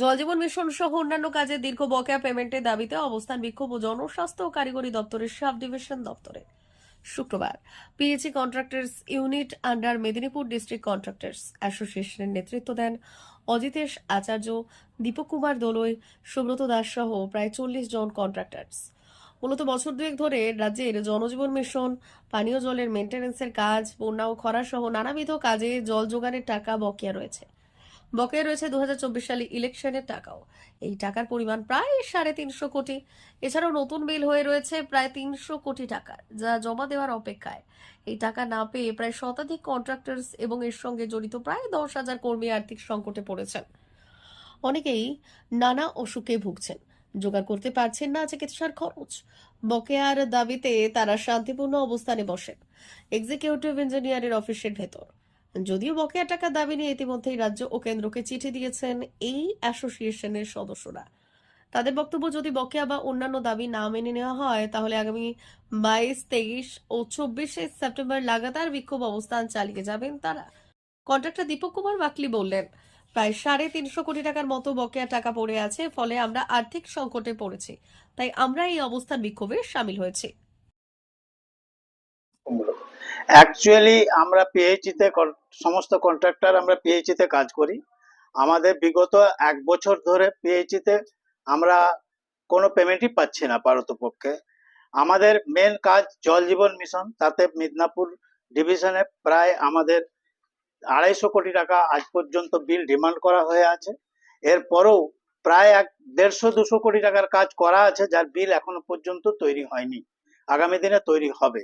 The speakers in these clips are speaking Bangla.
জলজীবন মিশন সহ অন্যান্য কাজে দীর্ঘ বকেয়া পেমেন্টের দাবিতে অবস্থান বিক্ষোভ ও জনস্বাস্থ্য ও কারিগরি দপ্তরের সাব ডিভিশন দপ্তরে। শুক্রবার PHE contractors unit under Medinipur district contractors অ্যাসোসিয়েশনের নেতৃত্ব দেন অজিতেশ আচার্য, দীপক কুমার দোলই, সুব্রত দাস সহ প্রায় চল্লিশ জন কন্ট্রাক্টরস মূলত বছর দুয়েক ধরে রাজ্যের জনজীবন মিশন, পানীয় জলের মেনটেন্যান্সের কাজ, বন্যা ও খরা সহ নানাবিধ কাজে জল যোগানের টাকা বকেয়া রয়েছে। বকেয়া রয়েছে দু সালে ইলেকশনের টাকাও। এই টাকার পরিমাণ প্রায় সাড়ে তিনশো কোটি। এছাড়াও নতুন বিল হয়ে রয়েছে প্রায় তিনশো কোটি টাকা যা জমা দেওয়ার অপেক্ষায়। এই টাকা না পেয়ে প্রায় শতাধিক কন্ট্রাক্টরস এবং এর সঙ্গে জড়িত প্রায় দশ হাজার কর্মী আর্থিক সংকটে পড়েছেন। অনেকেই নানা অসুখে ভুগছেন, জোগাড় করতে পারছেন না চিকিৎসার খরচ। বকেয়ার দাবিতে তারা শান্তিপূর্ণ অবস্থানে বসেন। এক্সিকিউটিভ ইঞ্জিনিয়ারের অফিসের ভেতর। যদিও বকেয়া টাকা দাবি নিয়ে ইতিমধ্যেই রাজ্য ও কেন্দ্রকে চিঠি দিয়েছেন এই অ্যাসোসিয়েশনের সদস্যরা। তাদের বক্তব্য, যদি বকেয়া বা অন্যান্য দাবি না মেনে নেওয়া হয়, তাহলে আগামী বাইশ, তেইশ ও চব্বিশে সেপ্টেম্বর লাগাতার বিক্ষোভ অবস্থান চালিয়ে যাবেন তারা। কন্ট্রাক্টর দীপক কুমার বাকলি বললেন, প্রায় সাড়ে তিনশো কোটি টাকার মতো বকেয়া টাকা পড়ে আছে, ফলে আমরা আর্থিক সংকটে পড়েছি, তাই আমরা এই অবস্থান বিক্ষোভে সামিল হয়েছি। অ্যাকচুয়ালি আমরা পিএইচিতে সমস্ত কন্ট্রাক্টর আমরা পিএইচিতে কাজ করি। আমাদের বিগত এক বছর ধরে পিএইচিতে আমরা কোনো পেমেন্টই পাচ্ছি না পারতপক্ষে আমাদের মেন কাজ জল জীবন মিশন তাতে মিদনাপুর ডিভিশনে প্রায় আমাদের আড়াইশো কোটি টাকা আজ পর্যন্ত বিল ডিমান্ড করা হয়ে আছে। এরপরেও প্রায় এক দেড়শো দুশো কোটি টাকার কাজ করা আছে, যার বিল এখনও পর্যন্ত তৈরি হয়নি। আগামী দিনে তৈরি হবে।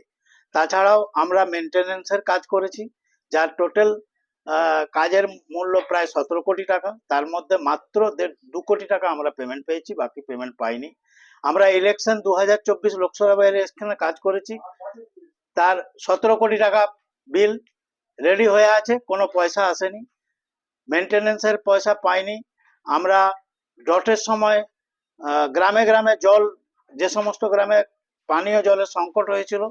তাছাড়াও আমরা মেনটেনেন্সের কাজ করেছি, যার টোটাল কাজের মূল্য প্রায় সতেরো কোটি টাকা। তার মধ্যে মাত্র দেড়, দু কোটি টাকা আমরা পেমেন্ট পেয়েছি, বাকি পেমেন্ট পাইনি। আমরা ইলেকশন দু হাজার চব্বিশ লোকসভা ইলেকশনে কাজ করেছি। তার সতেরো কোটি টাকা বিল রেডি হয়ে আছে, কোনো পয়সা আসেনি। মেনটেনেন্সের পয়সা পাইনি। আমরা ডটের সময় গ্রামে গ্রামে জল, যে সমস্ত গ্রামে পানীয় জলের সংকট হয়েছিল।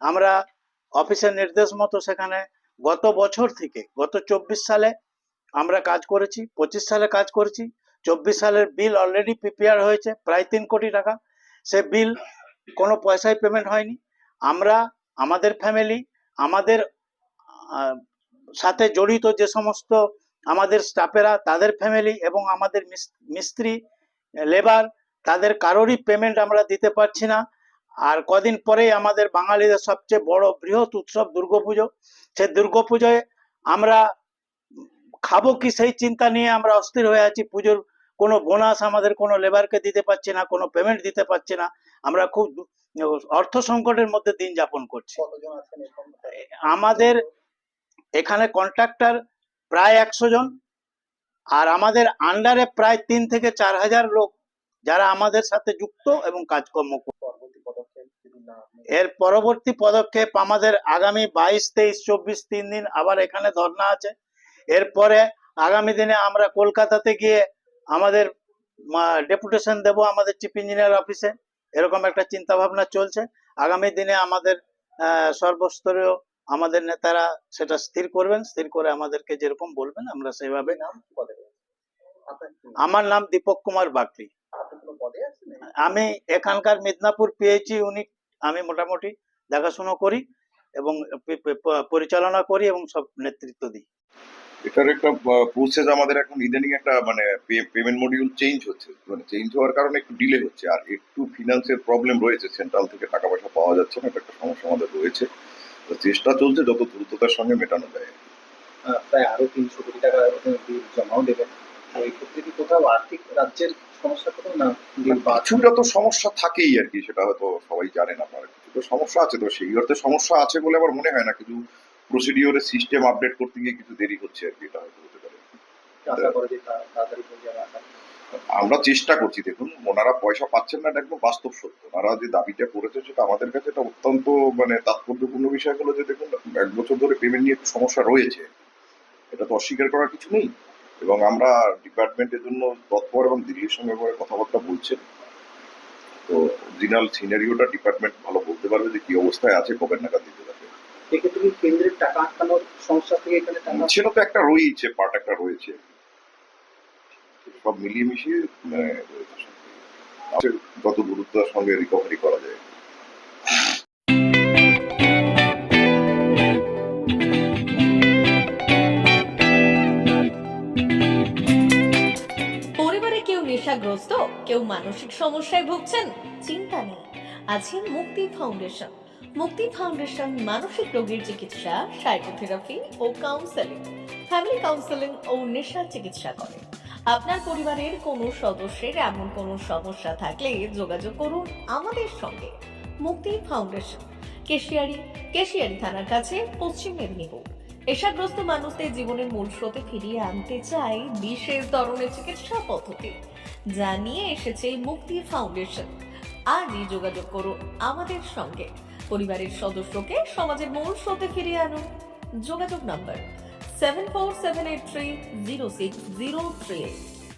আমরা অফিসের নির্দেশ মতো সেখানে গত বছর থেকে, গত চব্বিশ সালে আমরা কাজ করেছি, পঁচিশ সালে কাজ করেছি। চব্বিশ সালের বিল অলরেডি প্রিপেয়ার হয়েছে, প্রায় তিন কোটি টাকা। সে বিল কোনো পয়সায় পেমেন্ট হয়নি। আমরা, আমাদের ফ্যামিলি আমাদের সাথে জড়িত যে সমস্ত আমাদের স্টাফেরা তাদের ফ্যামিলি এবং আমাদের মিস- মিস্ত্রি লেবার তাদের কারোরই পেমেন্ট আমরা দিতে পারছি না। আর কদিন পরেই আমাদের বাঙালিদের সবচেয়ে বড় বৃহৎ উৎসব দুর্গাপুজো। সেই দুর্গাপুজোয় আমরা খাব কি সেই চিন্তা নিয়ে আমরা অস্থির হয়ে আছি। পুজোর কোনো বোনাস আমাদের কোনো লেবারকে দিতে পারছি না কোনো পেমেন্ট দিতে পারছি না। আমরা খুব অর্থ সংকটের মধ্যে দিন যাপন করছি। আমাদের এখানে কন্ট্রাক্টর প্রায় একশো জন আর আমাদের আন্ডারে প্রায় তিন থেকে চার হাজার লোক যারা আমাদের সাথে যুক্ত এবং কাজকর্ম করে এর পরবর্তী পদক্ষেপ আমাদের আগামী বাইশ তেইশ চব্বিশ তিন দিন আবার এখানে ধর্ণা আছে। এরপরে আগামী দিনে আমরা কলকাতাতে গিয়ে আমাদের ডেপুটেশন দেব আমাদের চিফ ইঞ্জিনিয়ার অফিসে। এরকম একটা চিন্তা ভাবনা চলছে। আগামী দিনে আমাদের সর্বস্তরীয় আমাদের নেতারা সেটা স্থির করবেন। স্থির করে আমাদেরকে যেরকম বলবেন আমরা সেভাবে আমার নাম দীপক কুমার বাকলি আমি এখানকার মিদনাপুর পিএইচি ইউনিট আমি মোটামুটি দেখাশুনো করি এবং পরিচালনা করি এবং সব নেতৃত্ব দিই। এটার একটা প্রসেস আমাদের এখন ইদানিং একটা মানে পেমেন্ট মডিউল চেঞ্জ হচ্ছে। মানে চেঞ্জ হওয়ার কারণে একটু ডিলে হচ্ছে। আর একটু ফিনান্সের প্রবলেম রয়েছে। সেন্ট্রাল থেকে টাকা পয়সা পাওয়া যাচ্ছে না। এটা একটা সমস্যা আমাদের রয়েছে। তো চেষ্টা চলছে যত দ্রুততার সঙ্গে মেটানো যায়। প্রায় আরও তিনশো কোটি টাকা জমাও দেবেন। এই ক্ষেত্রে কি কোথাও আর্থিক রাজ্যের সমস্যা কোথাও না। বিল পাচ্ছ কিছুটা তো সমস্যা থাকেই আর কি সেটা হয়তো সবাই জানেন আপনারা। কিছু তো সমস্যা আছে তো সেই অর্থে সমস্যা আছে বলে আমার মনে হয় না কিন্তু প্রসিডিওরের সিস্টেম আপডেট করতে গিয়ে কিছু দেরি হচ্ছে আর কি এটা হয়তো হতে পারে। আমরা চেষ্টা করছি দেখুন ওনারা পয়সা পাচ্ছেন না এটা একদম বাস্তব সত্য। ওনারা যে দাবিটা করেছে সেটা আমাদের কাছে এটা অত্যন্ত মানে তাৎপর্যপূর্ণ বিষয় হলো যে দেখুন এক বছর ধরে পেমেন্ট নিয়ে একটু সমস্যা রয়েছে। এটা তো অস্বীকার করার কিছু নেই। এবং আমরা ডিপার্টমেন্টের জন্য তৎপর এবং দিল্লির সঙ্গে করে কথাবার্তা বলছে। তো অরিজিনাল সিনারিওটা ডিপার্টমেন্ট ভালো বলতে পারবে যে কি অবস্থায় আছে কবে নাগাদ দিতে পারবে। কেন্দ্রের টাকা আটকানোর সমস্যা থেকে এখানে সেটা তো একটা রয়েছে পার্ট একটা রয়েছে। সব মিলিয়ে মিশিয়ে মানে যত দ্রুততার সঙ্গে রিকভারি করা যায়। নেশাগ্রস্ত, কেউ মানসিক সমস্যায় ভুগছেন, চিন্তা নেই। আছে মুক্তি ফাউন্ডেশন। মুক্তি ফাউন্ডেশন মানসিক রোগীর চিকিৎসা, সাইকোথেরাপি ও কাউন্সেলিং। ফ্যামিলি কাউন্সেলিং ও নেশা চিকিৎসা করে। আপনার পরিবারের কোনো সদস্যের এমন কোনো সমস্যা থাকলে যোগাযোগ করুন আমাদের সঙ্গে। মুক্তি ফাউন্ডেশন, কেশিয়ারি কেশিয়ারি থানার কাছে পশ্চিম মেদিনীপুর। নেশাগ্রস্ত মানুষদের জীবনের মূল স্রোতে ফিরিয়ে আনতে চাই বিশেষ ধরনের চিকিৎসা পদ্ধতি। যা নিয়ে এসেছে মুক্তি ফাউন্ডেশন। আজই যোগাযোগ করুন আমাদের সঙ্গে। পরিবারের সদস্যকে সমাজের মূল স্রোতে ফিরিয়ে আনুন। যোগাযোগ number seven four seven eight three zero six zero three eight